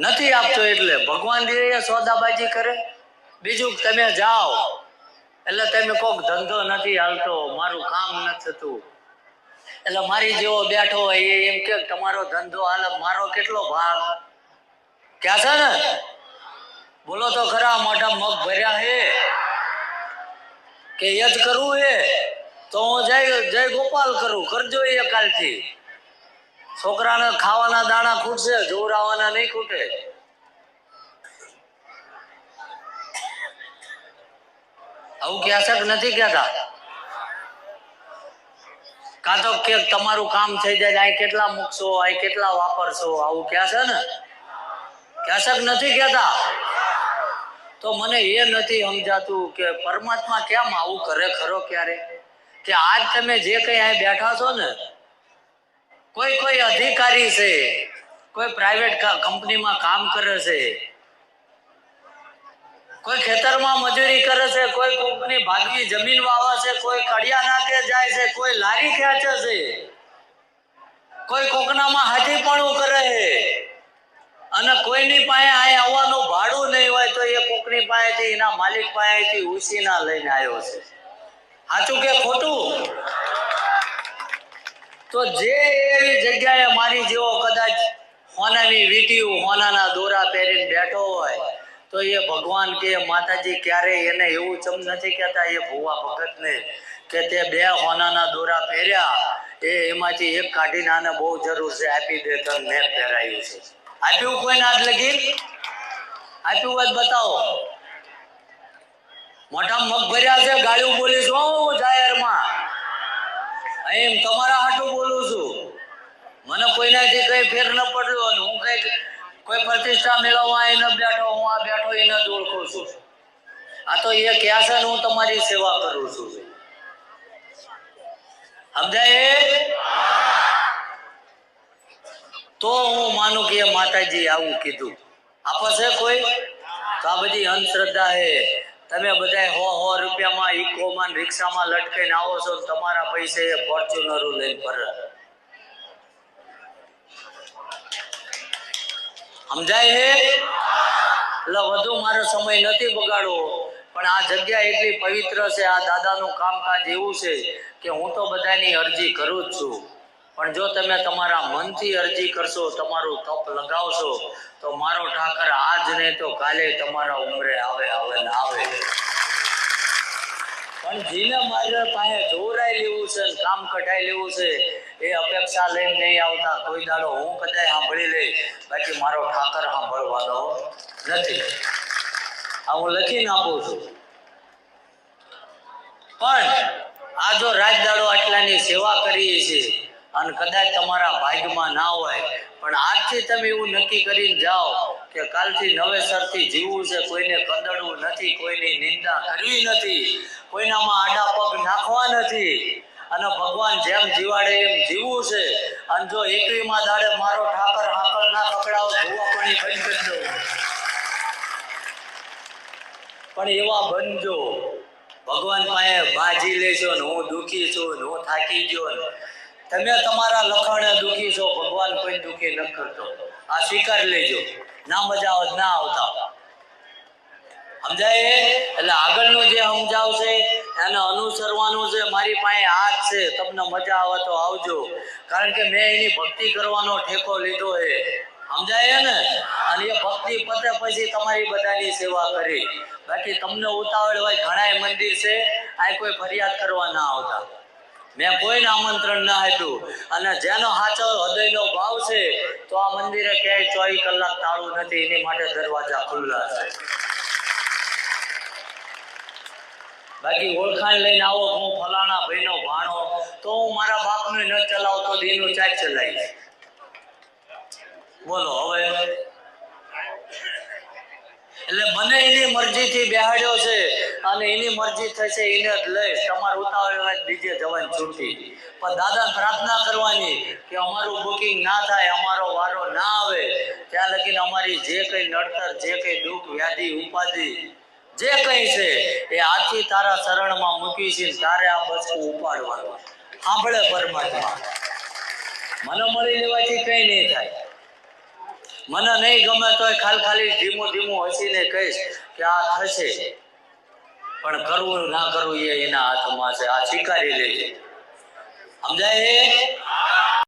નથી આપતો એટલે ભગવાન દે સોદાબાજી કરે, બીજું તમે જાઓ. એટલે તમે કોક ધંધો નથી હાલતો, મારું કામ નથી થતું. એટલે મારી જેવો બેઠો હોય એમ કે તમારો ધંધો હાલે, મારો કેટલો ભાગ? ક્યાં છે ને? બોલો તો ખરા મોઢા મગ ભર્યા હે. કે યજ કરવું હે, તો હું જય જય ગોપાલ કરું, કરજો એ કાલથી. છોકરાને ખાવાના દાણા ખૂટશે, જોવરાવાના નહીં ખૂટે. આવું ક્યાં છે નથી કહેતા? કાં તો કે તમારું કામ થઈ જાય અહીં કેટલા મૂકશો અહીં કેટલા વાપરશો, આવું કહે છે ને? ક્યાં છે નથી કહેતા? તો મને એ નથી સમજાતું કે પરમાત્મા કેમ આવું કરે ખરો ક્યારે? કે આજ તમે જે કઈ અહીં બેઠા છો ને કોઈ કોઈ અધિકારી છે, કોઈ પ્રાઇવેટ કંપનીમાં કામ કરે છે, કોઈ ખેતરમાં મજૂરી કરે છે, કોઈ કોકની ભાગની જમીન વાવે છે, કોઈ કડિયા નાખે જાય છે, કોઈ લારી ખેંચે છે, કોઈ કોકનામાં હાથીપણું કરે છે, અને કોઈની પાસે અહીં આવવાનું ભાડું નહીં હોય તો એ કોકની પાસેથી, એના માલિક પાસેથી ઉછીના લઈને આવ્યો છે. સાચું કે ખોટું? તો જે એવી જગ્યાએ મારી જેવો કદાચ હોનાની વીટીયું હોનાના દોરા પહેરીને બેઠો હોય, તો એ ભગવાન કે માતાજી ક્યારે એને એવું ચમ નથી કહેતા, એ ભુવા ભગતને કે તે બે હોનાના દોરા પહેર્યા, એ એમાંથી એક કાઢીને આને બહુ જરૂર છે, આપી દે તો મેં પહેરાયું છે. આપ્યું કોઈ ના લગી આપ્યું હોય બતાવો. મોટા મગ ભર્યા છે ગાળું બોલીશ જાહેરમાં. એમ તમારા હાટું બોલું છું. મને કોઈનાથી કઈ ફેર ન પડ્યો અને હું કઈ કોઈ પ્રતિષ્ઠા મેળવવા એ બેઠો, હું આ બેઠો એને જ ઓળખું છું. આ તો એ ક્યાં છે હું તમારી સેવા કરું છું. સમજાય? તો હું માનું કે માતાજી આવું કીધું. આપશે કોઈ? તો આ બધી અંધશ્રદ્ધા હે. તમે બધા હો હો રૂપિયામાં, ઇકોમાં, રિક્ષામાં લટકાઈને આવો છો તમારા પૈસે ફોર્ચ્યુનરો લઈને ભર સમજાય હે એટલે વધુ મારો સમય નથી બગાડવો. પણ આ જગ્યા એટલી પવિત્ર છે, આ દાદાનું કામકાજ એવું છે કે હું તો બધાની અરજી કરું જ છું. પણ જો તમે તમારા મનથી અરજી કરશો, તમારું તપ લગાવશો, તો મારો ઠાકર આજ નહીં તો કાલે તમારા ઉંમરે આવે આવે ને આવે. પણ જેને મારે પાસે જોરાઈ લેવું છે કામ કઢાઈ લેવું છે, એ અપેક્ષા લઈને નહીં આવતા. કોઈ દાડો હું કદાચ સાંભળી લઈ બાકી મારો ઠાકર સાંભળવાનો નથી. આ હું લખીને આપું છું. પણ આ જો રાજદાડો આટલાની સેવા કરીએ છીએ અને કદાચ તમારા ભાગ્યમાં ના હોય, પણ આજથી તમે એવું નક્કી કરીને જાઓ કે કાલથી નવેસરથી જીવવું છે, કોઈને કદડવું નથી, કોઈની નિંદા કરવી નથી, કોઈનામાં આડા પગ નાખવા નથી. અને ભગવાન જેમ જીવાડે એમ જીવવું છે. અને જો એકવીમાં દાડે મારો ઠાકર હાકર ના પકડાવો ધોવા પાણી બંધ કરી દો પણ એવા બનજો ભગવાન પાસે બાજી લેશો ને હું દુખી છું ને હું થાકી ગયો તમે તમારા લખણે દુખી છો, ભગવાન કોઈ દુખી કરતો. આ સ્વીકાર લેજો. ના મજા આવે ના આવતા. સમજાય? એટલે આગળનું જે સમજાવશે, એને અનુસરવાનું છે, મારી પાસે હાથ છે. તમને મજા આવે તો આવજો. કારણ કે મેં એની ભક્તિ કરવાનો ઠેકો લીધો છે. સમજાય ને? અને એ ભક્તિ પતે પછી તમારી બધાની સેવા કરી. બાકી તમને ઉતાવળ હોય, ઘણાય મંદિર છે, આ કોઈ ફરિયાદ કરવા ના આવતા. મેં કોઈને આમંત્રણ ના આપ્યું. અને જેનો સાચો હૃદયનો ભાવ છે, તો આ મંદિરે ક્યાંય ચોવીસ કલાક તાળું નથી, એની માટે દરવાજા ખુલ્લા છે. બાકી ઓળખાણ લઈને આવો હું ફલાણા ભાઈનો ભાણો, તો હું મારા બાપને ન ચલાવતો દીનું ચાજ ચલાવીશ બોલો, હવે? એટલે મને એની મરજીથી બેહાડ્યો છે અને એની મરજી થશે એને જ લઈશ તમારે ઉતાવળ બીજે જવાની છૂટી. પણ દાદા પ્રાર્થના કરવાની કે અમારું બુકિંગ ના થાય, અમારો વારો ના આવે, ત્યાં લગીને અમારી જે કઈ નડતર, જે કઈ દુઃખ, વ્યાધિ, ઉપાધિ, જે કઈ છે, એ આથી તારા શરણમાં મૂકી છે તારે આ બચકું ઉપાડવાનું. સાંભળે પરમાત્મા. મને મળી લેવાથી કઈ નહીં થાય. મને નહીં ગમે તોય ખાલી ખાલી ધીમું ધીમું હસીને કહીશ કે આ થશે. પણ કરવું ના કરવું એ એના હાથમાં છે. આ સ્વીકારી લેજે. સમજાય?